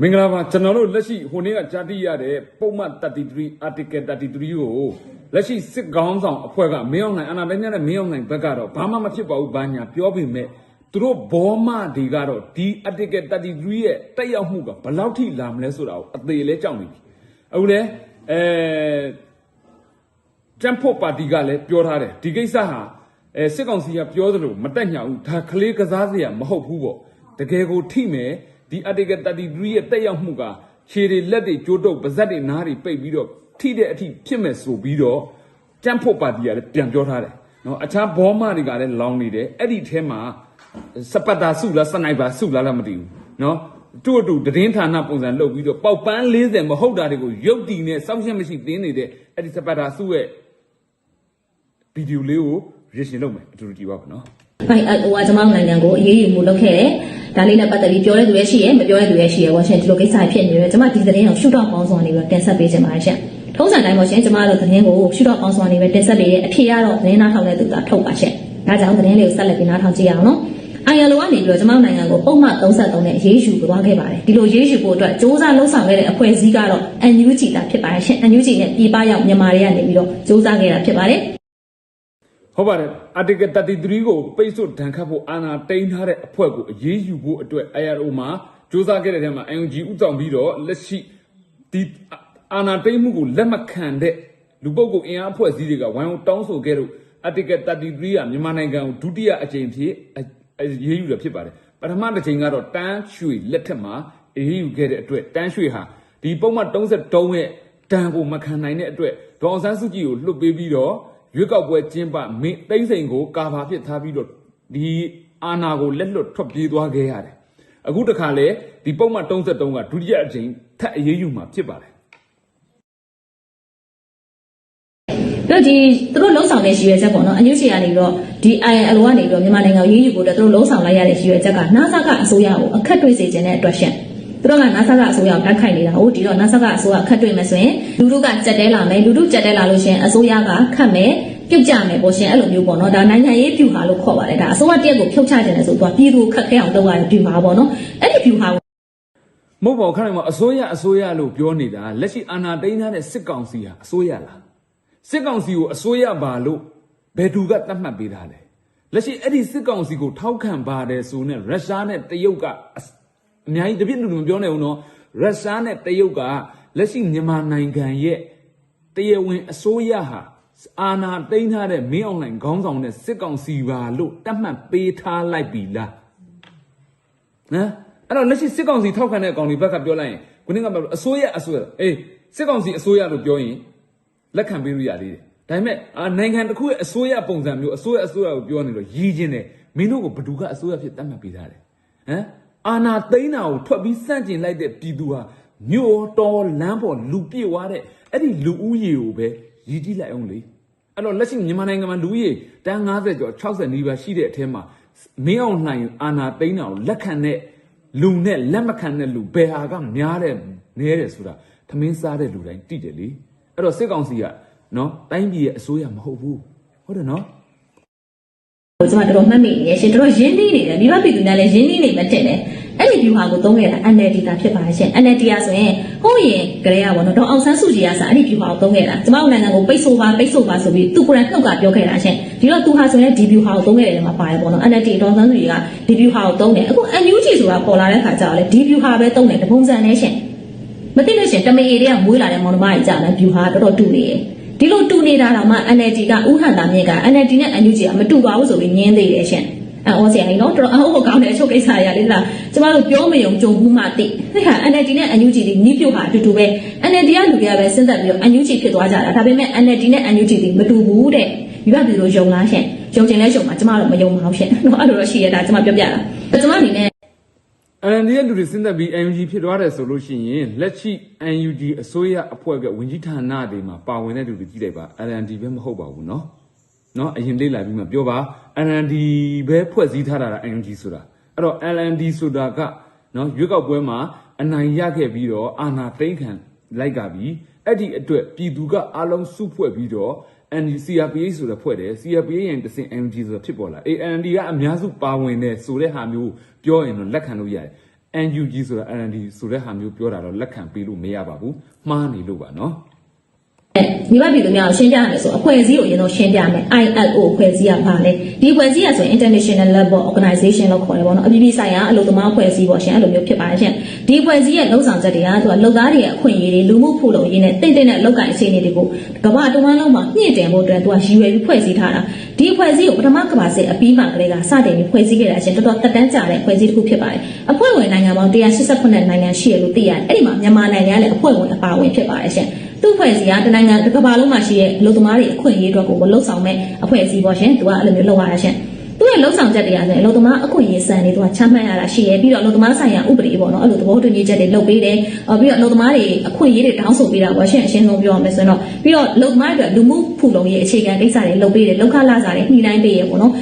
မင်္ဂလာပါကျွန်တော်တို့လက်ရှိဟိုနေ့ကကြားသိရတဲ့ပုံမှန်33 article 33ကိုလက်ရှိစစ်ကောင်းဆောင်အဖွဲ့ကမင်းအောင်နိုင်အနာတိုင်းနဲ့မင်းအောင်နိုင်ဘက်ကတော့ဘာမှမဖြစ်ပါဘူးဘာညာပြောပေမဲ့သူတို့ဘောမတွေကတော့ဒီ article 33ရဲ့တက်ရောက်မှုကဘယ်လောက်ထိလာမလဲဆိုတာကိုအသေးလဲကြောက်နေပြီအခုလဲအဲကျန်းဖို့ပါတီကလည်းပြောထားတယ်ဒီကိစ္စဟာအဲစစ်ကောင်စီကပြောသလိုမတက်ညာဘူးဒါကလေးကစားစရာမဟုတ်ဘူးပေါ့တကယ်ကိုထိမယ် ဒီ article 33ရဲ့တက်ရောက်မှုကခြေတွေလက်တွေကျိုးတုပ်ပါဇက်တွေနားတွေပိတ်ပြီးတော့ထိတဲ့အထိဖြစ်မယ်ဆိုပြီးတော့ကျန်းဖို့ပါတီကလည်းပြန်ပြောထားတယ်နော်အခြားဘောမတွေကလည်းလောင်းနေတယ်အဲ့ဒီထဲမှာစပတ်တာစုလားစနိုက်ပါစုလားလည်းမသိဘူးနော်တူတူတည်င်းဌာနပုံစံလုပ်ပြီးတော့ပေါက်ပန်း40မဟုတ်တာတွေကိုရုပ်တည်နဲ့စောင့်ရှက်မရှိသင်းနေတဲ့အဲ့ဒီစပတ်တာစုရဲ့ဗီဒီယိုလေးကိုရေရှင်လုပ်မယ်အတူတူကြည့်ပါဦးနော်ဖိုင်ဟိုကကျွန်မတို့နိုင်ငံကိုအရေးယူမှုလုပ်ခဲ့တယ်။ ဒါလေးနဲ့ပတ်သက်ပြီးပြောတဲ့သူလည်းရှိရယ်မပြောတဲ့သူလည်းရှိရယ်ဝါရှင်ဒီလိုကိစ္စဖြစ်နေတယ်ကျွန်မဒီသတင်းကိုရှုထောင့်ပေါင်းစုံနေပြီးတင်ဆက်ပေးချင်ပါတယ်ရှင်။ထုံးစံတိုင်းပေါ့ရှင်ကျွန်မတို့သတင်းကိုရှုထောင့်ပေါင်းစုံနေပြီးတင်ဆက်ပေးရဲ့အဖြစ်ရတော့သတင်းနားထောင်တဲ့သူကထုတ်ပါရှင်။ဒါကြောင့်သတင်းလေးကိုဆက်လက်ပြီးနားထောင်ကြည့်ရအောင်နော်။ ILO ကနေပြီးတော့ကျွန်မတို့နိုင်ငံကိုပုံမှန်33နဲ့ရေးယူသွားခဲ့ပါတယ်။ဒီလိုရေးယူဖို့အတွက်စ조사လှုပ်ဆောင်ခဲ့တဲ့အဖွဲ့အစည်းကတော့ NUG တာဖြစ်ပါတယ်ရှင်။ NUG နဲ့ပြည်ပရောက်မြန်မာတွေကနေပြီးတော့စ조사ခဲ့တာဖြစ်ပါတယ်။ ဟုတ်ပါတယ် article 33ကိုပိတ်ဆို့ဒဏ်ခတ်ဖို့အာဏာတိန်းထားတဲ့အဖွဲ့ကိုအရေးယူဖို့အတွက် IRO မှာစ조사ခဲ့တဲ့ထဲမှာ NUG ဥဆောင်ပြီးတော့လက်ရှိဒီအာဏာတိန်းမှုကိုလက်မခံတဲ့လူပုဂ္ဂိုလ်အင်အားအဖွဲ့အစည်းတွေကဝိုင်းဝန်းတောင်းဆိုခဲ့လို့ article 33ကမြန်မာနိုင်ငံကိုဒုတိယအကြိမ်ဖြစ်အအရေးယူရဖြစ်ပါတယ်ပထမတစ်ချိန်ကတော့တန်းရွှေလက်ထက်မှာအရေးယူခဲ့တဲ့အတွက်တန်းရွှေဟာဒီပုံမှန်33ရဲ့တန်ကိုမခံနိုင်တဲ့အတွက်ဒေါအောင်ဆန်းစုကြည်ကိုလွတ်ပေးပြီးတော့ ရွေးကောက်ပွဲကျင်းပမင်းသိမ့်စိန်ကိုကာဗာဖြစ်ထားပြီးတော့ဒီအာနာကိုလက်လွတ်ထွက်ပြေးသွားခဲ့ရတယ်။အခုတခါလေဒီပုံမှန်33ကဒုတိယအကြိမ်ထပ်အရေးယူမှာဖြစ်ပါတယ်တော့ဒီသူတို့လုံဆောင်တဲ့ရည်ရွယ်ချက်ပေါ့နော်အညွှန်းချီကနေပြီးတော့ဒီ INL ကနေပြီးတော့မြန်မာနိုင်ငံကိုရေးယူဖို့အတွက်သူတို့လုံဆောင်လိုက်ရတဲ့ရည်ရွယ်ချက်က NASA ကအစိုးရကိုအခက်တွေ့စေခြင်းတဲ့အတွက်ရှင် သူတို့က NASA ကအစိုးရကိုတက်ခိုက်နေတာဟုတ်ဒီတော့ NASA ကအစိုးရအခက်တွေ့မယ်ဆိုရင်လူတို့ကကြက်တဲလာမယ်လူတို့ကြက်တဲလာလို့ရှင်အစိုးရကခတ်မယ်ပြုတ်ကြမယ်ပေါ့ရှင်အဲ့လိုမျိုးပေါ့နော်ဒါနိုင်ငံရေးပြူဟာလို့ခေါ်ပါတယ်ဒါအစိုးရတရက်ကိုဖြုတ်ချခြင်းလဲဆိုတော့ပြည်သူခက်ခဲအောင်လုပ်ရတဲ့ပြူဟာပေါ့နော်အဲ့ဒီပြူဟာ။မဟုတ်ပါဘူးခဏမှအစိုးရအစိုးရလို့ပြောနေတာလက်ရှိအာဏာသိမ်းထားတဲ့စစ်ကောင်စီဟာအစိုးရလား။စစ်ကောင်စီကိုအစိုးရပါလို့ဘယ်သူကတတ်မှတ်ပေးထားလဲ။လက်ရှိအဲ့ဒီစစ်ကောင်စီကိုထောက်ခံပါတယ်ဆိုနဲ့ရုရှားနဲ့တရုတ်က အစအများကြီးတပြည့်လူမပြောနေဘူးနော်။ရုရှားနဲ့တရုတ်ကလက်ရှိမြန်မာနိုင်ငံရဲ့တရားဝင်အစိုးရဟာအာဏာသိမ်းထားတဲ့မင်းအောင်လှိုင်ခေါင်းဆောင်တဲ့စစ်ကောင်စီပါလို့တတ်မှတ်ပေးထားလိုက်ပြီလားဟမ်အဲ့တော့လက်ရှိစစ်ကောင်စီထောက်ခံတဲ့ကောင်တွေဘက်ကပြောလိုက်ရင်ခုနကပြောလို့အစိုးရအစိုးရအေးစစ်ကောင်စီအစိုးရလို့ပြောရင်လက်ခံပေးလို့ရသေးတယ်ဒါပေမဲ့အာနိုင်ငံတစ်ခုရဲ့အစိုးရပုံစံမျိုးအစိုးရအစိုးရကိုပြောနေလို့ရည်ချင်းတယ်မင်းတို့ကဘယ်သူကအစိုးရဖြစ်တတ်မှတ်ပေးထားတယ်ဟမ် အာဏာသိမ်းတာကိုထွက်ပြီးစန့်ကျင်လိုက်တဲ့ပြည်သူဟာမြို့တော်လမ်းပေါ်လူပြည့်သွားတဲ့အဲ့ဒီလူဦးရေကိုပဲရည်ကြည့်လိုက်အောင်လေအဲ့တော့လက်ရှိမြန်မာနိုင်ငံမှာလူဦးရေတန်း90ကျော်60နီးပါးရှိတဲ့အထဲမှာမင်းအောင်လှိုင်အာဏာသိမ်းတာကိုလက်ခံတဲ့လူနဲ့လက်မခံတဲ့လူဘယ်ဟာကများတဲ့နဲတယ်ဆိုတာသမင်းစားတဲ့လူတိုင်းသိတယ်လေအဲ့တော့စစ်ကောင်စီကနော်တိုင်းပြည်ရဲ့အစိုးရမဟုတ်ဘူးဟုတ်တယ်နော် ကိုကျွန်မတော်တော်မှတ်မိနေရရှင်တော်တော်ရင်းနှီးနေတယ်မိဘပြည်သူများလည်းရင်းနှီးနေမှတင်တယ်အဲ့ဒီ view ဟာကိုသုံးခဲ့တာ NLD တာဖြစ်ပါရှင် NLD ကဆိုရင်ဟိုးရင်ကလေးကပေါ့နော်ဒေါအောင်ဆန်းစုကြည်ကဆိုအဲ့ဒီ view ဟာကိုသုံးခဲ့တာကျွန်မတို့နိုင်ငံကိုပိတ်ဆို့ပါပိတ်ဆို့ပါဆိုပြီးသူကိုယ်တိုင်နှုတ်ကပြောခဲ့တာရှင်ဒီတော့သူဟာဆိုရင်ဒီ view ဟာကိုသုံးခဲ့တယ်မှာပါတယ်ပေါ့နော် NLD ဒေါအောင်ဆန်းစုကြည်ကဒီ view ဟာကိုသုံးတယ်အခု NUG ဆိုတာပေါ်လာတဲ့ခါကျတော့လေဒီ view ဟာပဲသုံးတယ်တပုံစံနဲ့ရှင်မသိလို့ရှရင်တမေအေတွေကမွေးလာတဲ့မောင်နှမကြီးကြာတယ် view ဟာတော်တော်တူနေတယ် ဒီလိုတူနေတာတော့မှ NLD ကဥဟန်တာမြင့်က NLD နဲ့ NUG ကမတူပါဘူးဆိုပြီးညင်းသေးတယ်ရှင်အော်ဆရာကြီးနော်တော်တော်အဟုတ်ကောင်းတဲ့အချုပ်ကိစ္စတွေရလေလားကျမတို့ပြောမယုံကြုံဘူးမှတိဒီဟာ NLD နဲ့ NUG ဒီနီးပြုတ်ဟာအတူတူပဲ NLD ကလူတွေကပဲစဉ်းစားပြီးတော့ NUG ဖြစ်သွားကြတာဒါပေမဲ့ NLD နဲ့ NUG ဒီမတူဘူးတဲ့ဒီဘက်ပြည်လိုယုံလားရှင်ယုံချင်လဲယုံပါကျမတော့မယုံပါဘူးရှင်နော်အဲ့လိုတော့ရှိရတာကျမပြောပြတာကျမအနေနဲ့ NLD ရဲ့လူတွေစဉ်သက်ပြီး NUG ဖြစ်သွားတယ်ဆိုလို့ရှိရင်လက်ရှိ NUG အစိုးရအဖွဲ့ကဝင်ကြီးဌာနတွေမှာပါဝင်တဲ့လူတွေကြည့်လိုက်ပါ NLD ပဲမဟုတ်ပါဘူးเนาะเนาะအရင်လေးလာပြီးမှပြောပါ NLD ပဲဖွဲ့စည်းထားတာလား NUG ဆိုတာအဲ့တော့ LND ဆိုတာကเนาะရွေးကောက်ပွဲမှာအနိုင်ရခဲ့ပြီးတော့အာဏာသိမ်းခံလိုက်ကပြီးအဲ့ဒီအတွက်ပြည်သူကအားလုံးစုဖွဲ့ပြီးတော့ NCRPA ဆိုတဲ့ဖွဲ့တယ် CRPA ရင်တစ်စင် NG ဆိုတာဖြစ်ပေါ်လာ AND ကအများစုပါဝင်တယ်ဆိုတဲ့ဟာမျိုးပြောရင်တော့လက်ခံလို့ရတယ် NUG ဆိုတာ RND ဆိုတဲ့ဟာမျိုးပြောတာတော့လက်ခံပေးလို့မရပါဘူးမှားနေလို့ပါနော် မိဘပြည်သူများကိုရှင်းပြရမယ်ဆိုအဖွဲ့အစည်းကိုအရင်ဆုံးရှင်းပြမယ် ILO အဖွဲ့အစည်းကပါလေဒီအဖွဲ့အစည်းကဆိုရင် International Level Organization လို့ခေါ်တယ်ပေါ့နော်အပြည်ပြည်ဆိုင်ရာအလုပ်သမားအဖွဲ့အစည်းပေါ့ရှင်အဲ့လိုမျိုးဖြစ်ပါတယ်ရှင်ဒီအဖွဲ့အစည်းရဲ့လှုပ်ဆောင်ချက်တွေကသူကလုပ်သားတွေရဲ့အခွင့်အရေးတွေလူမှုဖူလုံရေးနဲ့တင့်တင့်တဲ့အလုပ်ကိုင်အခြေအနေတွေကိုကမ္ဘာတဝန်းလုံးမှာညှင့်တင်ဖို့အတွက်သူကရည်ရွယ်ပြီးဖွဲ့စည်းထားတာဒီအဖွဲ့အစည်းကိုပထမကမ္ဘာစစ်အပြီးမှကလေးကစတင်ပြီးဖွဲ့စည်းခဲ့တာရှင်တော်တော်တက်တန်းကြတဲ့အဖွဲ့အစည်းတစ်ခုဖြစ်ပါတယ်အဖွဲ့ဝင်နိုင်ငံပေါင်း188နိုင်ငံရှိရလို့သိရတယ်အဲ့ဒီမှာမြန်မာနိုင်ငံကလည်းအဖွဲ့ဝင်အပါအဝင်ဖြစ်ပါတယ်ရှင် သူ့ဖွဲ့စည်းကတနိုင်ငံတစ်ကမ္ဘာလုံးမှာရှိတဲ့အလုပ်သမားတွေအခွင့်အရေးအတွက်ကိုလှုပ်ဆောင်မဲ့အဖွဲ့အစည်းပေါ့ရှင်သူကအဲ့လိုမျိုးလှုပ်ရတာရှင်သူရဲ့လှုပ်ဆောင်ချက်တွေကဆိုရင်အလုပ်သမားအခွင့်အရေးစံတွေသူကချမှတ်ရတာရှိရပြီးတော့အလုပ်သမားဆိုင်ရာဥပဒေပေါ့နော်အဲ့လိုသဘောတူညီချက်တွေလုပ်ပေးတယ်အော်ပြီးတော့အလုပ်သမားတွေအခွင့်အရေးတွေတောင်းဆိုပေးတာပေါ့ရှင်အရှင်းဆုံးပြောရမယ်ဆိုရင်တော့ပြီးတော့အလုပ်သမားတွေအတွက်လူမှုဖူလုံရေးအခြေခံကိစ္စတွေလုပ်ပေးတယ်လောက်ခလာစာတွေညှိနှိုင်းပေးရပေါ့နော်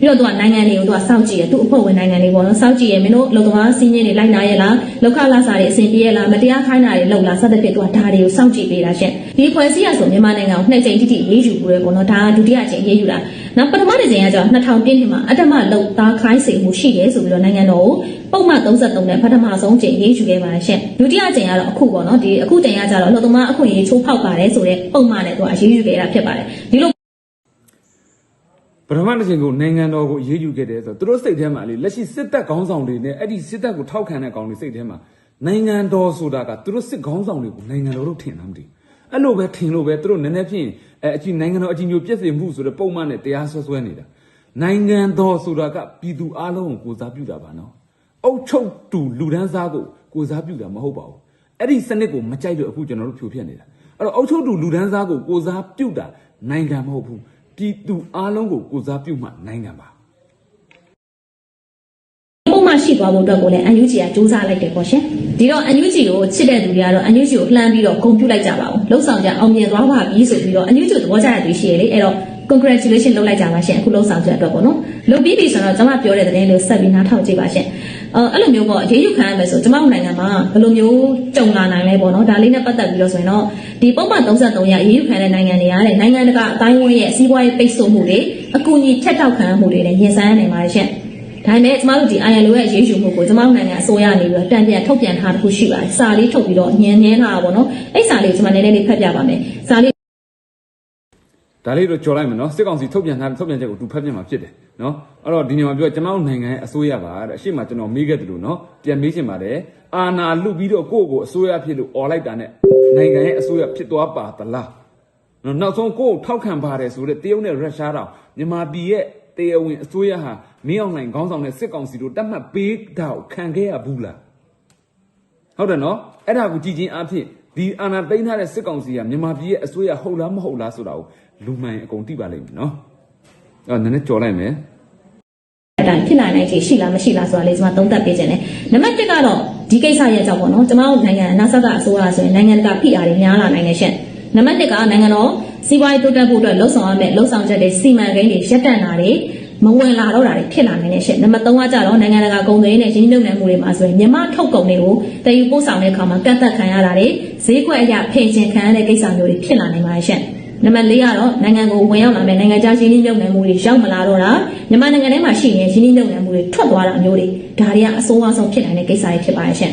ပြီးတော့သူကနိုင်ငံတွေကိုသူကစောင့်ကြည့်ရသူ့အဖွဲ့ဝင်နိုင်ငံတွေပေါ့နော်စောင့်ကြည့်ရမင်းတို့လုံသမားစီးရင်တွေလိုက်နာရလားလောက်ခလာစာတွေအဆင်ပြေရလားမတရားခိုင်းတာတွေလုပ်လားစသဖြင့်သူကဒါတွေကိုစောင့်ကြည့်ပေးတာရှင့်ဒီဖွဲ့စည်းရဆိုမြန်မာနိုင်ငံကိုနှစ်ကြိမ်တိတိရေးယူဘူးလေပေါ့နော်ဒါကဒုတိယကြိမ်ရေးယူတာနောက်ပထမတစ်ကြိမ်ကကျတော့2000ပြည့်နှစ်မှာအတ္တမလုံသားခိုင်းစေမှုရှိတယ်ဆိုပြီးတော့နိုင်ငံတော်ကိုပုံမှန်33နဲ့ပထမဆုံးကြိမ်ရေးယူခဲ့ပါတယ်ရှင့်ဒုတိယကြိမ်ကတော့အခုပေါ့နော်ဒီအခုကြိမ်ကကျတော့လုံသမားအခွင့်အရေးချိုးဖောက်ပါတယ်ဆိုတဲ့ပုံမှန်နဲ့သူကအရေးယူခဲ့တာဖြစ်ပါတယ်ဒီလို ပထမတစ်ချိန်ကိုနိုင်ငံတော်ကိုအရေးယူခဲ့တယ်ဆိုတော့သူတို့စိတ်ထဲမှာလေလက်ရှိစစ်တပ်ခေါင်းဆောင်တွေနဲ့အဲ့ဒီစစ်တပ်ကိုထောက်ခံတဲ့ကောင်တွေစိတ်ထဲမှာနိုင်ငံတော်ဆိုတာကသူတို့စစ်ခေါင်းဆောင်တွေကိုနိုင်ငံတော်တို့ထင်တာမသိဘူးအဲ့လိုပဲထင်လို့ပဲသူတို့နည်းနည်းဖြင့်အဲအကြီးနိုင်ငံတော်အကြီးမျိုးပြည့်စုံမှုဆိုတဲ့ပုံမှန်နဲ့တရားဆွဲဆွဲနေတာနိုင်ငံတော်ဆိုတာကပြည်သူအလုံးကိုကိုစားပြုတာပါနော်အုတ်ချုပ်တူလူဒန်းစားကိုကိုစားပြုတာမဟုတ်ပါဘူးအဲ့ဒီစနစ်ကိုမကြိုက်လို့အခုကျွန်တော်တို့ဖြိုဖျက်နေတာအဲ့တော့အုတ်ချုပ်တူလူဒန်းစားကိုကိုစားပြုတာနိုင်ငံမဟုတ်ဘူး ပြည်သူအလုံးကိုကိုစားပြုမှနိုင်ငံပါပုံမှန်ရှိသွားဖို့အတွက်ကိုလည်း UNG ကစူးစမ်းလိုက်တယ်ပေါ့ရှင်ဒီတော့ UNG ကိုချစ်တဲ့သူတွေကတော့ UNG ကိုလှမ်းပြီးတော့ဂုဏ်ပြုလိုက်ကြပါဦးလှုပ်ဆောင်ကြအောင်မြင်သွားပါပြီဆိုပြီးတော့ UNG ကိုသဘောကျတဲ့သူရှိရလေအဲ့တော့ congratulation လုပ်လိုက်ကြပါရှင်အခုလှုပ်ဆောင်ချက်အတွက်ပေါ့နော်လုပ်ပြီးပြီဆိုတော့ကျွန်မပြောတဲ့သတင်းလေးကိုဆက်ပြီးနားထောင်ကြည့်ပါရှင် အဲအဲ့လိုမျိုးပေါ့အရေးယူခံရမယ်ဆိုကျွန်မတို့နိုင်ငံမှာဘယ်လိုမျိုးကြုံလာနိုင်လဲပေါ့နော်ဒါလေးနဲ့ပတ်သက်ပြီးတော့ဆိုရင်တော့ဒီပုံမှန်33ရအရေးယူခံတဲ့နိုင်ငံတွေကလည်းနိုင်ငံတကာအတိုင်းအဝန်းရဲ့စီးပွားရေးပိတ်ဆို့မှုတွေအကူအညီဖြတ်တောက်ခံရမှုတွေလည်းရင်ဆိုင်ရနိုင်ပါတယ်ရှင်ဒါပေမဲ့ကျမတို့ဒီ ILO ရဲ့ရေးယူမှုကိုကျမတို့နိုင်ငံအစိုးရနေပြီးတော့တံပြန်ထုတ်ပြန်ထားတစ်ခုရှိပါတယ်။စာလေးထုတ်ပြီးတော့ညင်ညင်းထားတာပေါ့နော်။အဲ့စာလေးကိုကျမနည်းနည်းလေးဖတ်ပြပါမယ်။စာလေးဒါလေးတော့ကြော်လိုက်မယ်နော်စစ်ကောင်စီထုတ်ပြန်ထားတဲ့ထုတ်ပြန်ချက်ကိုသူဖတ်ပြမှာဖြစ်တယ် နော်အဲ့တော့ဒီနေရာမှာပြောကျွန်တော်တို့နိုင်ငံရဲ့အစိုးရပါတဲ့အရှိမကျွန်တော်မေးခဲ့တယ်လို့နော်ပြန်မေးချင်ပါတယ်အာနာလုပြီးတော့ကိုယ့်ကိုယ်အစိုးရဖြစ်လို့អော်လိုက်တာနဲ့နိုင်ငံရဲ့အစိုးရဖြစ်သွားပါသလားနော်နောက်ဆုံးကိုယ့်ကိုထောက်ခံပါတယ်ဆိုတဲ့တရုတ်နဲ့ရုရှားတောင်မြန်မာပြည်ရဲ့တရားဝင်အစိုးရဟာမင်းအောင်လှိုင်ခေါင်းဆောင်တဲ့စစ်ကောင်စီတို့တတ်မှတ်ပေးတာကိုခံခဲ့ရဘူးလားဟုတ်တယ်နော်အဲ့ဒါကိုကြည်ချင်းအဖြစ်ဒီအာဏာသိမ်းထားတဲ့စစ်ကောင်စီကမြန်မာပြည်ရဲ့အစိုးရဟုတ်လားမဟုတ်လားဆိုတာကိုလူမှန်အကုန်သိပါလိမ့်မယ်နော် အဲ့တော့နည်းနည်းကြော်လိုက်မယ်အတိုင်းဖြစ်လာနိုင်ခြေရှိလားမရှိလားဆိုတာလေးကျမသုံးသပ်ပေးခြင်းတယ်။နံပါတ်1ကတော့ဒီကိစ္စရဲ့အကြောင်းပေါ့နော်။ကျမတို့နိုင်ငံအနာဆကအစိုးရဆိုရင်နိုင်ငံတကာဖိအားတွေများလာနိုင်တယ်ရှင့်။နံပါတ်2ကနိုင်ငံတော်စီးပွားရေးတိုးတက်ဖို့အတွက်လှုံ့ဆော်ရမယ့်လှုံ့ဆော်ချက်တွေစီမံကိန်းတွေရပ်တန့်တာတွေမဝင်လာတော့တာတွေဖြစ်လာနိုင်တယ်ရှင့်။နံပါတ်3ကကြတော့နိုင်ငံတကာကုန်သွယ်ရေးနဲ့ရင်းနှီးမြှုပ်နှံမှုတွေမှာဆိုရင်မြန်မာထုတ်ကုန်တွေကိုတည်ယူပို့ဆောင်တဲ့အခါမှာကန့်သတ်ခံရတာတွေဈေးကွက်အရဖိန်ချင်ခံရတဲ့ကိစ္စမျိုးတွေဖြစ်လာနိုင်ပါတယ်ရှင့်။ နံပါတ်၄ကတော့နိုင်ငံကိုဝင်ရောက်လာမဲ့နိုင်ငံခြားရင်းနှီးမြှုပ်နှံမှုတွေရောက်မလာတော့တာမြန်မာနိုင်ငံထဲမှာရှိနေတဲ့ရင်းနှီးမြှုပ်နှံမှုတွေထွက်သွားတာမျိုးတွေဒါတွေကအဆိုးအဝါဆုံးဖြစ်နိုင်တဲ့ကိစ္စတွေဖြစ်ပါရဲ့ရှင်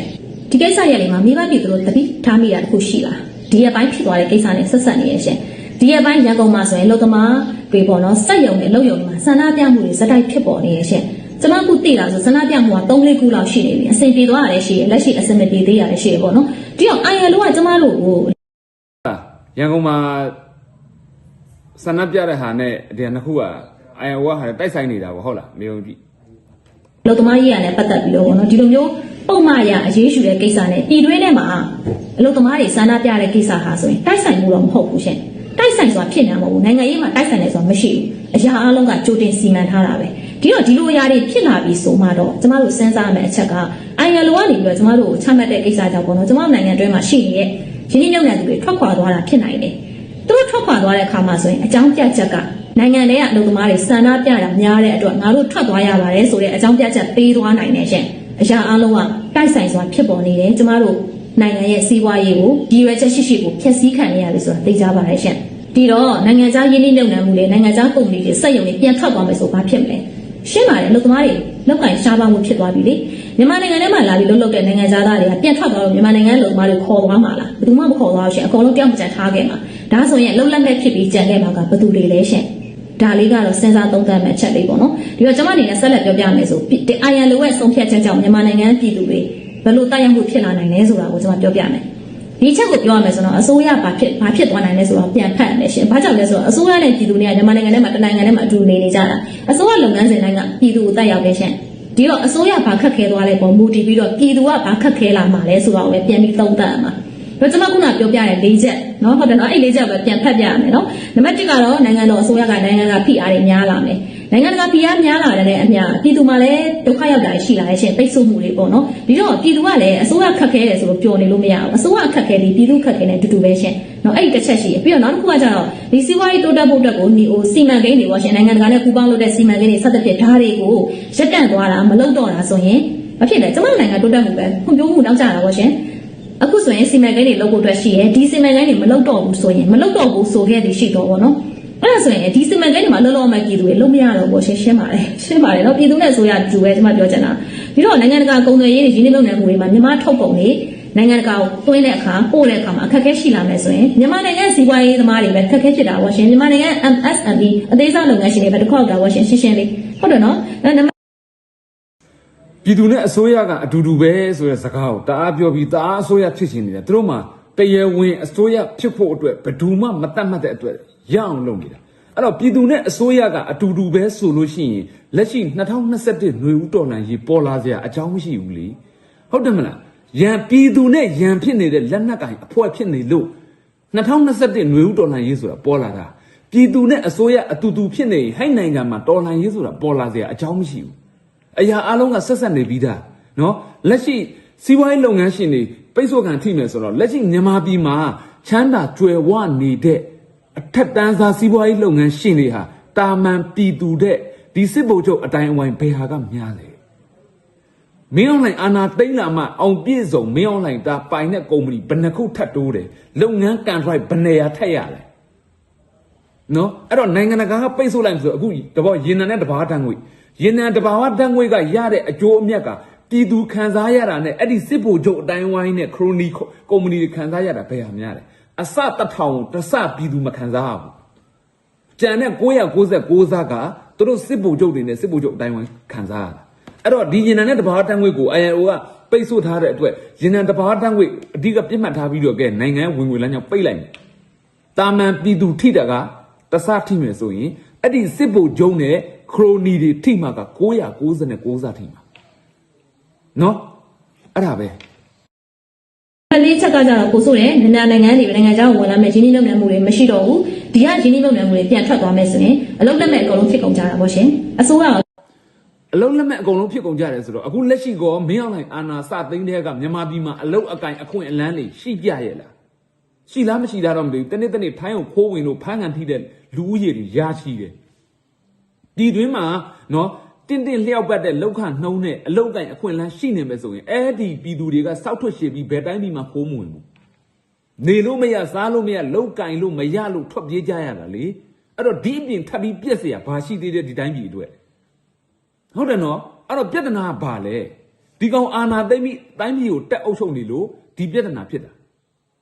ဒီကိစ္စရဲ့လေးမှာမိဘပြည်သူတို့တတိထားမိတာတစ်ခုရှိလားဒီရက်ပိုင်းဖြစ်သွားတဲ့ကိစ္စနဲ့ဆက်ဆက်နေရဲ့ရှင်ဒီရက်ပိုင်းရန်ကုန်မှာဆိုရင်လုံသမားတွေပေါ့နော်စက်ယုံနဲ့လုံယုံတွေမှာဆန္ဒပြမှုတွေစက်တိုက်ဖြစ်ပေါ်နေရဲ့ရှင်ကျွန်မခုသိတာဆိုဆန္ဒပြမှုက3လေးခုလောက်ရှိနေပြီအဆင်ပြေသွားရတယ်ရှိရလက်ရှိအဆင်မပြေသေးရတယ်ရှိရပေါ့နော်ဒီတော့ ILO ကကျွန်မတို့ကိုဟာရန်ကုန်မှာ ဆန္ဒပြတဲ့ဟာနဲ့ဒီကနှစ်ခုကအိုင်အိုကဟာတိုက်ဆိုင်နေတာပေါ့ဟုတ်လားမေယုံကြည့်လုံသမားရေးရနဲ့ပတ်သက်ပြီးတော့ပေါ့နော်ဒီလိုမျိုးပုံမှန်အရအရေးယူတဲ့ကိစ္စနဲ့ပြည်တွင်းထဲမှာအလုံသမားတွေဆန္ဒပြတဲ့ကိစ္စဟာဆိုရင်တိုက်ဆိုင်မှုတော့မဟုတ်ဘူးရှင်တိုက်ဆိုင်ဆိုတာဖြစ်နေမှာမဟုတ်ဘူးနိုင်ငံရေးမှာတိုက်ဆိုင်တယ်ဆိုတာမရှိဘူးအရာအလုံးကကြိုတင်စီမံထားတာပဲဒီတော့ဒီလိုအရာတွေဖြစ်လာပြီးဆိုမှတော့ကျမတို့စဉ်းစားရမယ့်အချက်က ILO ကနေပြီးတော့ကျမတို့ကိုချမှတ်တဲ့ကိစ္စကြောင့်ပေါ့နော်ကျမတို့နိုင်ငံတွင်းမှာရှိနေတဲ့ရင်းနှီးမြှုပ်နှံသူတွေထွက်ခွာသွားတာဖြစ်နိုင်တယ် သူတို့ထွက်ခွာသွားတဲ့အခါမှာဆိုရင်အကြောင်းပြချက်ကနိုင်ငံထဲကအလုပ်သမားတွေစံနာပြတာများတဲ့အတွက်ငါတို့ထွက်သွားရပါတယ်ဆိုတဲ့အကြောင်းပြချက်ပေးသွားနိုင်တယ်ရှင်အရာအလုံးကတိုက်ဆိုင်စွာဖြစ်ပေါ်နေတယ်ကျမတို့နိုင်ငံရဲ့စီးပွားရေးကိုဒီရွယ်ချက်ရှိရှိကိုဖျက်ဆီးခံရရပြီဆိုတာသိကြပါတယ်ရှင်ဒီတော့နိုင်ငံခြားရင်းနှီးမြှုပ်နှံမှုတွေနိုင်ငံခြားကုမ္ပဏီတွေစက်ရုံတွေပြန်ထွက်သွားမယ်ဆိုဘာဖြစ်မလဲ ရှင်းပါတယ်လူသမားတွေလောက်ကင်ရှားပါမှုဖြစ်သွားပြီလေမြန်မာနိုင်ငံထဲမှာလာပြီးလှုပ်လှုပ်တဲ့နိုင်ငံသားတွေကပြန်ထွက်သွားတော့မြန်မာနိုင်ငံလူသမားတွေခေါ်သွားမှာလားဘယ်သူမှမခေါ်သွားဘူးရှင်အကုန်လုံးတောက်မကြံထားခဲ့မှာဒါဆိုရင်လှုပ်လက်မဲ့ဖြစ်ပြီးကြံခဲ့မှာကဘယ်သူတွေလဲရှင်ဒါလေးကတော့စဉ်းစားသုံးသပ်မဲ့အချက်လေးပေါ့နော်ဒီတော့ကျွန်မအနေနဲ့ဆက်လက်ပြောပြမယ်ဆိုအာရန်လိုရဲ့ဆုံးဖြတ်ချက်ကြောင့်မြန်မာနိုင်ငံပြည်သူတွေဘယ်လိုတိုက်ရိုက်မှုဖြစ်လာနိုင်လဲဆိုတာကိုကျွန်မပြောပြမယ် ဒီချက်ကိုပြောရမယ်ဆိုတော့အစိုးရဘာဖြစ်ဘာဖြစ်သွားနိုင်လဲဆိုတော့ပြန်ဖတ်မယ်ရှင်။ဘာကြောင့်လဲဆိုတော့အစိုးရနဲ့ပြည်သူတွေကမြန်မာနိုင်ငံထဲမှာတနိုင်ငံထဲမှာအတူနေနေကြတာ။အစိုးရလုပ်ငန်းစဉ်တိုင်းကပြည်သူကိုတက်ရောက်တဲ့ရှင်။ဒီတော့အစိုးရဘာခက်ခဲသွားလဲပုံမူတည်ပြီးတော့ပြည်သူကဘာခက်ခဲလာမှာလဲဆိုတော့ပဲပြန်ပြီးသုံးသပ်ရမှာ။တော့ကျွန်မခုနပြောပြတဲ့၄ချက်နော်ဟုတ်တယ်နော်အဲ့၄ချက်ပဲပြန်ဖတ်ပြရမယ်နော်။နံပါတ်1ကတော့နိုင်ငံတော်အစိုးရကနိုင်ငံကဖိအားတွေများလာမယ်။ နိုင်ငံတကာဖိအားများလာတဲ့အမျှပြည်သူမှလည်းဒုက္ခရောက်တာရှိလာတဲ့ရှင်ပိတ်ဆို့မှုတွေပေါ့နော်။ဒီတော့ပြည်သူကလည်းအစိုးရခက်ခဲတယ်ဆိုလို့ပြောနေလို့မရဘူး။အစိုးရခက်ခဲပြီးပြည်သူခက်ခဲနေတူတူပဲရှင်။နော်အဲ့ဒီတစ်ချက်ရှိရပြီးတော့နောက်တစ်ခုကကျတော့ဒီစီးပွားရေးတိုးတက်ဖို့အတွက်ကိုဒီဟိုစီမံကိန်းတွေပေါ့ရှင်နိုင်ငံတကာနဲ့ပူးပေါင်းလုပ်တဲ့စီမံကိန်းတွေစသဖြင့်ဓာတ်တွေကိုရက်တန့်သွားတာမလုပ်တော့တာဆိုရင်မဖြစ်တယ်ကျမတို့နိုင်ငံတိုးတက်မှုပဲဖွံ့ဖြိုးမှုနောက်ကျတာပေါ့ရှင်အခုဆိုရင်စီမံကိန်းတွေလုပ်ဖို့အတွက်ရှိရဲဒီစီမံကိန်းတွေမလုပ်တော့ဘူးဆိုရင်မလုပ်တော့ဘူးဆိုခဲ့သည်ရှိတော့ဗောနော် အဲ့ဒါဆိုရင်ဒီစီမံကိန်းတွေမှာလောလောမဲ့ပြည်သူတွေလုံးမရတော့ဘူးရှင်းရှင်းပါတယ်ရှင်းပါတယ်နော်ပြည်သူနဲ့ဆိုရတူပဲကျွန်မပြောချင်တာပြီးတော့နိုင်ငံတကာကုန်သွယ်ရေးတွေရင်းနှီးမြှုပ်နှံမှုတွေမှာမြန်မာထုတ်ကုန်တွေနိုင်ငံတကာကိုတွင်းတဲ့အခါပို့တဲ့အခါမှာအခက်အခဲရှိလာမယ်ဆိုရင်မြန်မာနိုင်ငံစီးပွားရေးသမားတွေပဲအခက်အခဲဖြစ်တာပေါ့ရှင်မြန်မာနိုင်ငံ MSME အသေးစားလုပ်ငန်းရှင်တွေပဲတစ်ခေါက်တာပေါ့ရှင်ရှင်းရှင်းလေးဟုတ်တယ်နော်အဲ့နံပါတ်ပြည်သူနဲ့အစိုးရကအတူတူပဲဆိုတဲ့စကားကိုတအားပြောပြီးတအားအစိုးရဖြစ်ရှင်နေတယ်သူတို့မှ တရားဝင်အစိုးရဖြစ်ဖို့အတွက်ဘယ်သူမှမတတ်မှတ်တဲ့အတွက်ရအောင်လုပ်နေတာအဲ့တော့ပြည်သူနဲ့အစိုးရကအတူတူပဲဆိုလို့ရှိရင်လက်ရှိ2021ຫນွေဦးတော်လှန်ရေးပေါ်လာစရာအကြောင်းမရှိဘူးလေဟုတ်တယ်မလားရန်ပြည်သူနဲ့ရန်ဖြစ်နေတဲ့လက်နက်ကင်အဖွဲ့ဖြစ်နေလို့2021ຫນွေဦးတော်လှန်ရေးဆိုတာပေါ်လာတာပြည်သူနဲ့အစိုးရအတူတူဖြစ်နေဟိုက်နိုင်ငံမှာတော်လှန်ရေးဆိုတာပေါ်လာစရာအကြောင်းမရှိဘူးအရာအလုံးကဆက်ဆက်နေပြီးသားနော်လက်ရှိစီးပွားရေးလုပ်ငန်းရှင်တွေ ပိတ်ဆို့ခံထိမယ်ဆိုတော့လက်ရှိမြန်မာပြည်မှာချမ်းသာကြွယ်ဝနေတဲ့အထက်တန်းစားစီးပွားရေးလုပ်ငန်းရှင်တွေဟာတာမန်ပြည်သူတဲ့ဒီစစ်ဗိုလ်ချုပ်အတိုင်းအဝိုင်းဘယ်ဟာကများလဲမင်းအွန်လိုင်းအာနာသိမ့်လာမှအောင်ပြည့်စုံမင်းအွန်လိုင်းတာပိုင်တဲ့ကုမ္ပဏီဘယ်နှခုထပ်တိုးတယ်လုပ်ငန်းကန်ထရိုက်ဘယ်နေရာထက်ရလဲနော်အဲ့တော့နိုင်ငံတကာကပိတ်ဆို့လိုက်ဆိုအခုတဘောရေနံနဲ့တဘာဝတန်ငွေရေနံတဘာဝတန်ငွေကရတဲ့အကျိုးအမြတ်က ပြည်သူခံစားရတာနဲ့အဲ့ဒီစစ်ဗိုလ်ချုပ်အတိုင်းဝိုင်းနဲ့ခရိုနီကုမ္ပဏီတွေခံစားရတာဘယ်ဟာများလဲအစတစ်ထောင်တစ်စပြည်သူမခံစားရဘူးကြံတဲ့996စားကသူတို့စစ်ဗိုလ်ချုပ်တွေနဲ့စစ်ဗိုလ်ချုပ်အတိုင်းဝိုင်းခံစားရတာအဲ့တော့ဒီရေနံနဲ့တဘာဝတန်ငွေကို INO ကပိတ်ဆို့ထားတဲ့အတွက်ရေနံတဘာဝတန်ငွေအဓိကပြစ်မှတ်ထားပြီးတော့ကဲနိုင်ငံဝင်ငွေလမ်းကြောင်းပိတ်လိုက်မယ်တာမန်ပြည်သူထိတာကတစထိမယ်ဆိုရင်အဲ့ဒီစစ်ဗိုလ်ကျုံးနဲ့ခရိုနီတွေထိမှာက999စထိမှာ နော်အဲ့ဒါပဲလေးချက်ကကြတော့ကိုဆိုတယ်မြန်မာနိုင်ငံတွေနိုင်ငံခြားကိုဝင်လာမဲ့ရင်းနှီးမြှုပ်နှံမှုတွေမရှိတော့ဘူးဒီကရင်းနှီးမြှုပ်နှံမှုတွေပြန်ထွက်သွားမယ်ဆိုရင်အလုပ်လက်မဲ့အကုန်လုံးဖြစ်ကုန်ကြတာပေါ့ရှင်အစိုးရကအလုံးလက်မဲ့အကုန်လုံးဖြစ်ကုန်ကြတယ်ဆိုတော့အခုလက်ရှိကောမင်းအောင်လှိုင်အာနာစသိန်းတဲ့ကမြန်မာပြည်မှာအလုံးအကင်အခွင့်အလန်းတွေရှိကြရဲ့လားရှိလားမရှိလားတော့မသိဘူးတနေ့တနေ့ထိုင်းကိုခိုးဝင်လို့ဖမ်းခံထိတဲ့လူဦးရေတွေရရှိတယ်ဒီတွင်းမှာနော် တင့်တင့်လျှောက်ပတ်တဲ့လောက်ခနှုံးနဲ့အလောက်ကင်အခွင့်အလန်းရှိနေမယ်ဆိုရင်အဲ့ဒီပြည်သူတွေကစောက်ထွက်ရှည်ပြီးဘယ်တိုင်းပြည်မှာခိုးမဝင်ဘူးနေလို့မရစားလို့မရလောက်ကင်လို့မရလို့ထွက်ပြေးကြရတာလေအဲ့တော့ဒီအပြင်ထပ်ပြီးပြက်เสียဘာရှိသေးတယ်ဒီတိုင်းပြည်အတွက်ဟုတ်တယ်နော်အဲ့တော့ပြဿနာကဘာလဲဒီကောင်အာနာသိမ့်ပြီးတိုင်းပြည်ကိုတက်အုပ်ချုပ်နေလို့ဒီပြဿနာဖြစ်တာ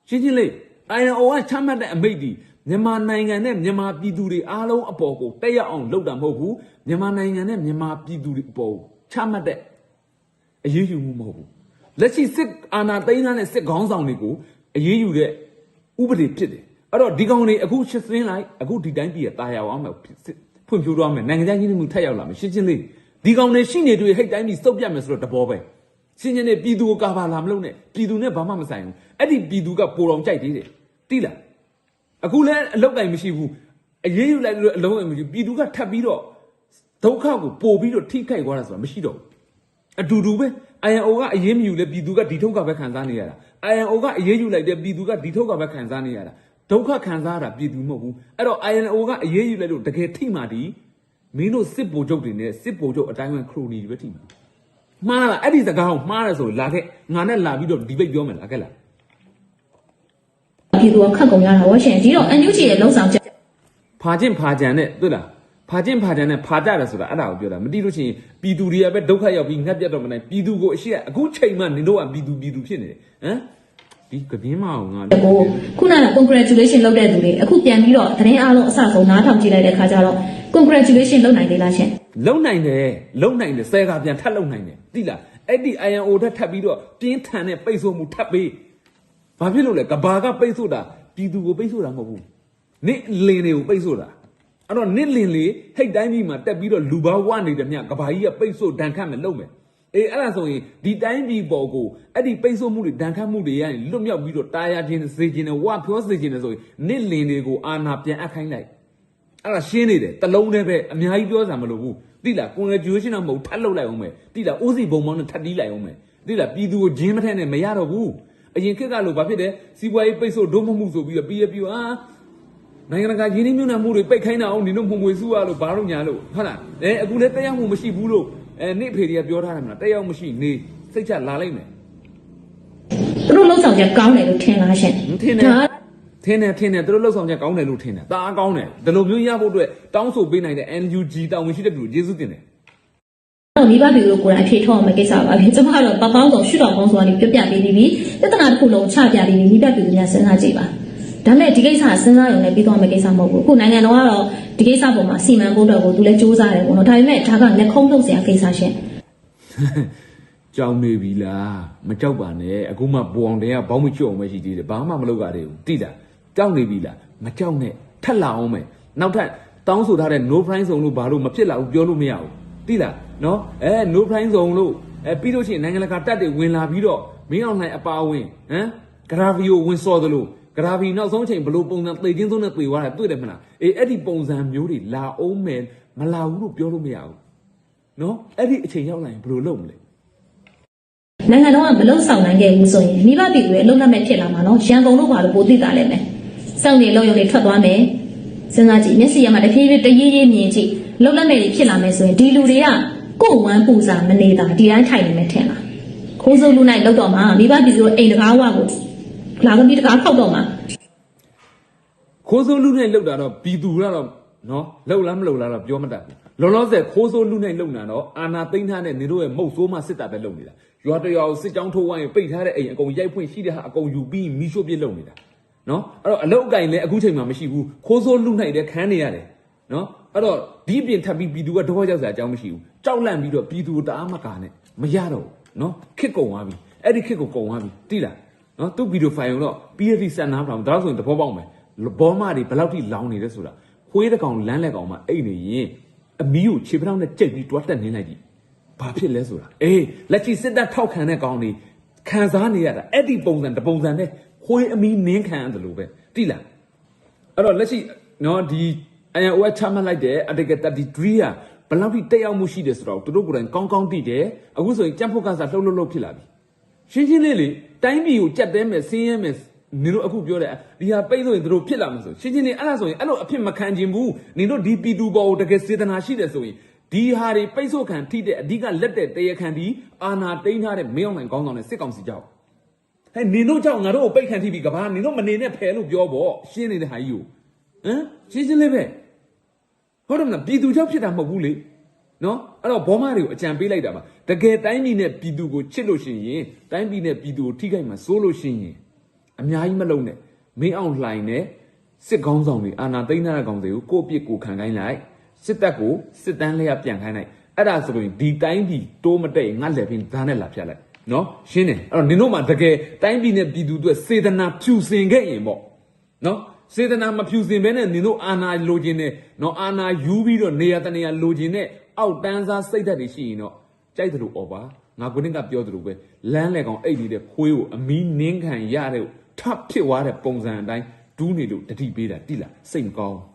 ရှင်းရှင်းလေး INO ကချမှတ်တဲ့အမိန့်ဒီ မြန်မာနိုင်ငံနဲ့မြန်မာပြည်သူတွေအားလုံးအပေါ်ကိုတက်ရောက်အောင်လုပ်တာမဟုတ်ဘူးမြန်မာနိုင်ငံနဲ့မြန်မာပြည်သူတွေအပေါ်ကိုချမှတ်တဲ့အရေးယူမှုမဟုတ်ဘူးလက်ရှိစစ်အာဏာသိမ်းထားတဲ့စစ်ခေါင်းဆောင်တွေကိုအရေးယူတဲ့ဥပဒေဖြစ်တယ်အဲ့တော့ဒီကောင်တွေအခုရှစ်စင်းလိုက်အခုဒီတိုင်းပြည်ရတာယာအောင်မယ်ဖွံ့ဖြိုးသွားမယ်နိုင်ငံခြားကြီးမှုထက်ရောက်လာမယ်ရှင်းချင်းလေးဒီကောင်တွေရှိနေတွေ့ဟိတ်တိုင်းပြည်စုပ်ပြတ်မယ်ဆိုတော့တဘောပဲရှင်းချင်းလေးပြည်သူကိုကာပါလာမလို့နဲ့ပြည်သူနဲ့ဘာမှမဆိုင်ဘူးအဲ့ဒီပြည်သူကပိုတော်ကြိုက်သေးတယ်တိလား အခုလဲအလောက်ကင်မရှိဘူးအရေးယူလိုက်လို့အလုံးကင်မရှိဘူးပြည်သူကထပ်ပြီးတော့ဒုက္ခကိုပို့ပြီးတော့ထိခိုက်သွားတာဆိုတာမရှိတော့ဘူးအတူတူပဲ INO ကအရေးမယူလဲပြည်သူကဒီထုတ်ကပဲခံစားနေရတာ INO ကအရေးယူလိုက်တဲ့ပြည်သူကဒီထုတ်ကပဲခံစားနေရတာဒုက္ခခံစားရတာပြည်သူမဟုတ်ဘူးအဲ့တော့ INO ကအရေးယူလိုက်လို့တကယ်ထိမှဒီမင်းတို့စစ်ဗိုလ်ချုပ်တွေနဲ့စစ်ဗိုလ်ချုပ်အတိုင်းဝင်ခရိုနီတွေပဲထိမှာမှားလားအဲ့ဒီစကားကိုမှားတယ်ဆိုလာခဲ့ငါနဲ့လာပြီးတော့ဒီဘိတ်ပြောမယ်လားခဲ့လား ပြည်သူကခတ်ကုန်ရတာပေါ့ရှင်ဒီတော့ NUG ရဲ့လုံဆောင်ချက်ဖာချင်းဖာကြံနဲ့တွေ့လားဖဖာကျင့်ဖာတန်နဲ့ဖာကြတယ်ဆိုတာအဲ့ဒါကိုပြောတာမတိလို့ရှိရင်ပြည်သူတွေကပဲဒုက္ခရောက်ပြီးငတ်ပြတ်တော့မနိုင်ပြည်သူကိုအရှိကအခုချိန်မှနင်တို့ကပြည်သူပြည်သူဖြစ်နေတယ်ဟမ်ဒီကပြင်းမအောင်ငါကိုခုနက congratulation လုပ်တဲ့သူတွေအခုပြန်ပြီးတော့သတင်းအားလုံးအစဆုံးနားထောင်ကြည့်လိုက်တဲ့ခါကျတော့ congratulation လုပ်နိုင်သေးလားရှင်လုံနိုင်တယ်လုံနိုင်တယ်ဆဲကပြန်ထပ်လုံနိုင်တယ်သိလားအဲ့ဒီ INO ထပ်ထပ်ပြီးတော့ပြင်းထန်တဲ့ပိတ်ဆို့မှုထပ်ပေး ဘာဖြစ်လို့လဲကဘာကပိတ်ဆို့တာပြည်သူကိုပိတ်ဆို့တာမဟုတ်ဘူးနစ်လင်တွေကိုပိတ်ဆို့တာအဲ့တော့နစ်လင်လေးဟိတ်တိုင်းကြီးမှာတက်ပြီးတော့လူဘာဝနေတဲ့မြကဘာကြီးကပိတ်ဆို့ဒဏ်ခတ်မယ်လုပ်မယ်အေးအဲ့ဒါဆိုရင်ဒီတိုင်းပြည်ပေါ်ကိုအဲ့ဒီပိတ်ဆို့မှုတွေဒဏ်ခတ်မှုတွေရရင်လွတ်မြောက်ပြီးတော့တာယာခြင်းစေခြင်းနဲ့ဝါဖြောစေခြင်းနဲ့ဆိုရင်နစ်လင်တွေကိုအာနာပြန်အပ်ခိုင်းလိုက်အဲ့ဒါရှင်းနေတယ်တလုံးတည်းပဲအများကြီးပြောစရာမလိုဘူးတိလား congratulation တော့မဟုတ်ထပ်လုပ်လိုက်အောင်မယ်တိလားဥစီဘုံမောင်းနဲ့ထပ်တီးလိုက်အောင်မယ်တိလားပြည်သူကိုဂျင်းမထက်နဲ့မရတော့ဘူး အရင်ခက်ကလို့ဘာဖြစ်တယ်စီးပွားရေးပိတ်ဆို့ဒုံမမှုဆိုပြီးတော့ပြီးရပြီးအာနိုင်ငံတကာရင်းနှီးမြှုပ်နှံမှုတွေပိတ်ခိုင်းတာအောင်ဒီလိုမှုငွေစုရလို့ဘာလို့ညာလို့ဟုတ်လားအဲအခုလည်းတက်ရောက်မှုမရှိဘူးလို့အဲနေ့ဖေတွေကပြောထားတယ်မလားတက်ရောက်မရှိနေစိတ်ချလာလိုက်မယ်သူတို့လုံးဆောင်ချက်ကောင်းတယ်လို့ထင်လားရှင်ထင်တယ်ထင်တယ်ထင်တယ်သူတို့လှုပ်ဆောင်ချက်ကောင်းတယ်လို့ထင်တယ်တအားကောင်းတယ်ဒီလိုမျိုးရဖို့အတွက်တောင်းဆိုပေးနိုင်တဲ့ NUG တာဝန်ရှိတဲ့သူကိုကျေးဇူးတင်တယ် တော့မိဘပြည်တို့ကိုယ်တိုင်အဖြေထုတ်အောင်မကိစ္စပါဘူးကျွန်မကတော့ပပေါင်းဆောင်ရှုတော်ပေါင်းဆောင်ကနေပြပြပေးပြီးပြီပြဿနာတစ်ခုလုံးချပြပြီးပြီမိဘပြည်သူများစဉ်းစားကြည့်ပါဒါမဲ့ဒီကိစ္စကစဉ်းစားရုံနဲ့ပြီးတော့မယ့်ကိစ္စမဟုတ်ဘူးအခုနိုင်ငံတော်ကတော့ဒီကိစ္စပေါ်မှာစီမံဖို့တော့ကိုသူလည်းစူးစမ်းတယ်ပေါ့နော်ဒါပေမဲ့ဒါကလက်ခုံးထုတ်စရာကိစ္စရှင်ကြောင်နေပြီလားမကြောက်ပါနဲ့အခုမှပူအောင်တဲကဘောင်းမချွတ်အောင်ပဲရှိသေးတယ်ဘာမှမလုပ်ကြသေးဘူးတိလားကြောက်နေပြီလားမကြောက်နဲ့ထက်လာအောင်မယ်နောက်ထပ်တောင်းဆိုထားတဲ့ no price စုံလို့ဘာလို့မဖြစ်လာဘူးပြောလို့မရဘူး တိလားနော်အဲ no price စုံလို့အဲပြီးလို့ရှိရင်နိုင်ငံတကာတက်တွေဝင်လာပြီးတော့မင်းအောင်နိုင်အပါဝင်ဟမ်ဂရာဗီကိုဝင်စော်သလိုဂရာဗီနောက်ဆုံးအချိန်ဘလို့ပုံစံသေချင်းဆုံးနဲ့သေသွားတာတွေ့တယ်မလားအေးအဲ့ဒီပုံစံမျိုးတွေလာအောင်မယ်မလာဘူးလို့ပြောလို့မရဘူးနော်အဲ့ဒီအချိန်ရောက်လာရင်ဘယ်လိုလုပ်မလဲနိုင်ငံတော်ကမလုံဆောင်နိုင်ခဲ့ဘူးဆိုရင်မိဘပြည်သူရဲ့အလုံးလက်မဲ့ဖြစ်လာမှာနော်ရန်ကုန်တို့ဘာလို့ပိုသိတာလဲမယ်စောင့်နေလုံရုံတွေထွက်သွားမယ်စဉ်းစားကြည့်မျက်စိရမှာတဖြည်းဖြည်းတရေးရေးမြင်ကြည့် လုံလက်မဲ့တွေဖြစ်လာမယ်ဆိုရင်ဒီလူတွေကကိုယ်ဝမ်းပူစာမနေတာဒီတိုင်းထိုင်နေမယ်ထင်လားခိုးစိုးလူနိုင်လောက်တော့မှာမိဘပြည်သူတို့အိမ်တကားဝကိုလာကပြီးတကားခောက်တော့မှာခိုးဆိုးလူနဲ့လောက်တာတော့ဘီသူကတော့နော်လောက်လားမလောက်လားတော့ပြောမတတ်ဘူးလောလောဆယ်ခိုးဆိုးလူနဲ့လုံတာတော့အာနာသိမ့်ထားတဲ့နေတို့ရဲ့မုတ်ဆိုးမှစစ်တာပဲလုံနေတာရွာတရွာကိုစစ်ကြောင်းထိုးဝိုင်းပိတ်ထားတဲ့အိမ်အကုန်ရိုက်ဖွင့်ရှိတဲ့ဟာအကုန်ယူပြီးမီးရှို့ပြစ်လုံနေတာနော်အဲ့တော့အလုတ်အကင်လည်းအခုချိန်မှာမရှိဘူးခိုးဆိုးလူနိုင်တဲ့ခန်းနေရတယ်နော် အဲ့တော့ဒီအပြင်ထပ်ပြီးပြည်သူကဒုက္ခရောက်စရာအကြောင်းမရှိဘူးကြောက်လန့်ပြီးတော့ပြည်သူတအားမကာနဲ့မရတော့ဘူးနော်ခစ်ကုံသွားပြီအဲ့ဒီခစ်ကိုကုံသွားပြီတိလားနော်သူ့ဗီဒီယိုဖိုင်ကိုတော့ PhD စံနားပြောင်းဒါဆိုရင်သဘောပေါက်မယ်ဘောမတွေဘယ်လောက်ထိလောင်းနေလဲဆိုတာခွေးတစ်ကောင်လမ်းလက်ကောင်မှအိတ်နေရင်အမီးကိုခြေပထောက်နဲ့ကြိတ်ပြီးတွားတက်နေလိုက်ကြည့်ဘာဖြစ်လဲဆိုတာအေးလက်ချီစစ်တပ်ထောက်ခံတဲ့ကောင်တွေခံစားနေရတာအဲ့ဒီပုံစံတပုံစံနဲ့ခွေးအမီးနင်းခံရတယ်လို့ပဲတိလားအဲ့တော့လက်ရှိနော်ဒီ IOS ချမှတ်လိုက်တဲ့ Article 33ကဘယ်လောက်ထိတက်ရောက်မှုရှိတယ်ဆိုတော့သူတို့ကိုယ်တိုင်ကောင်းကောင်းသိတယ်အခုဆိုရင်ကြက်ဖို့ကစားလှုပ်လှုပ်လှုပ်ဖြစ်လာပြီရှင်းရှင်းလေးလေတိုင်းပြည်ကိုကြက်တဲမယ်ဆင်းရဲမယ်နင်တို့အခုပြောတယ်ဒီဟာပိတ်ဆိုရင်တို့ဖြစ်လာမှာဆိုရှင်းရှင်းလေးအဲ့ဒါဆိုရင်အဲ့လိုအဖြစ်မခံချင်ဘူးနင်တို့ဒီပြည်သူပေါ်ကိုတကယ်စေတနာရှိတယ်ဆိုရင်ဒီဟာတွေပိတ်ဆို့ခံထိတဲ့အဓိကလက်တဲ့တရားခံဒီအာနာတိန်ထားတဲ့မင်းအောင်နိုင်ကောင်းဆောင်တဲ့စစ်ကောင်စီကြောင့်ဟဲ့နင်တို့ကြောင့်ငါတို့ကိုပိတ်ခံထိပြီးကဘာနင်တို့မနေနဲ့ဖယ်လို့ပြောပေါ့ရှင်းနေတဲ့ဟာကြီးကိုဟမ်ရှင်းရှင်းလေးပဲ ဟုတ်တယ်မလားပြည်သူကြောင့်ဖြစ်တာမဟုတ်ဘူးလေနော်အဲ့တော့ဘောမတွေကိုအကြံပေးလိုက်တာပါတကယ်တိုင်းပြည်နဲ့ပြည်သူကိုချစ်လို့ရှိရင်တိုင်းပြည်နဲ့ပြည်သူကိုထိခိုက်မှာစိုးလို့ရှိရင်အများကြီးမလုံးနဲ့မင်းအောင်လှိုင်နဲ့စစ်ကောင်းဆောင်တွေအာဏာသိမ်းထားတဲ့ကောင်တွေကိုကိုယ့်အပြစ်ကိုခံခိုင်းလိုက်စစ်တပ်ကိုစစ်တမ်းလျက်ပြန်ခိုင်းလိုက်အဲ့ဒါဆိုရင်ဒီတိုင်းပြည်တိုးမတိတ်ငါလက်ဖင်းဓာတ်နဲ့လာဖြတ်လိုက်နော်ရှင်းတယ်အဲ့တော့နင်တို့မှတကယ်တိုင်းပြည်နဲ့ပြည်သူတို့စေတနာဖြူစင်ခဲ့ရင်ပေါ့နော် စေတနာမဖြူစင်ဘဲနဲ့နင်တို့အာနာလိုချင်တယ်နော်အာနာယူပြီးတော့နေရာတနေရာလိုချင်တဲ့အောက်တန်းစားစိတ်ဓာတ်တွေရှိရင်တော့ကြိုက်တယ်လို့អော်ပါငါကိုနေ့ကပြောသလိုပဲလမ်းလေကောင်အိတ်နေတဲ့ခွေးကိုအမီးနင်းခံရတဲ့ထပ်ဖြစ်သွားတဲ့ပုံစံအတိုင်းဒူးနေလို့တတိပေးတာတိလားစိတ်မကောင်းဘူး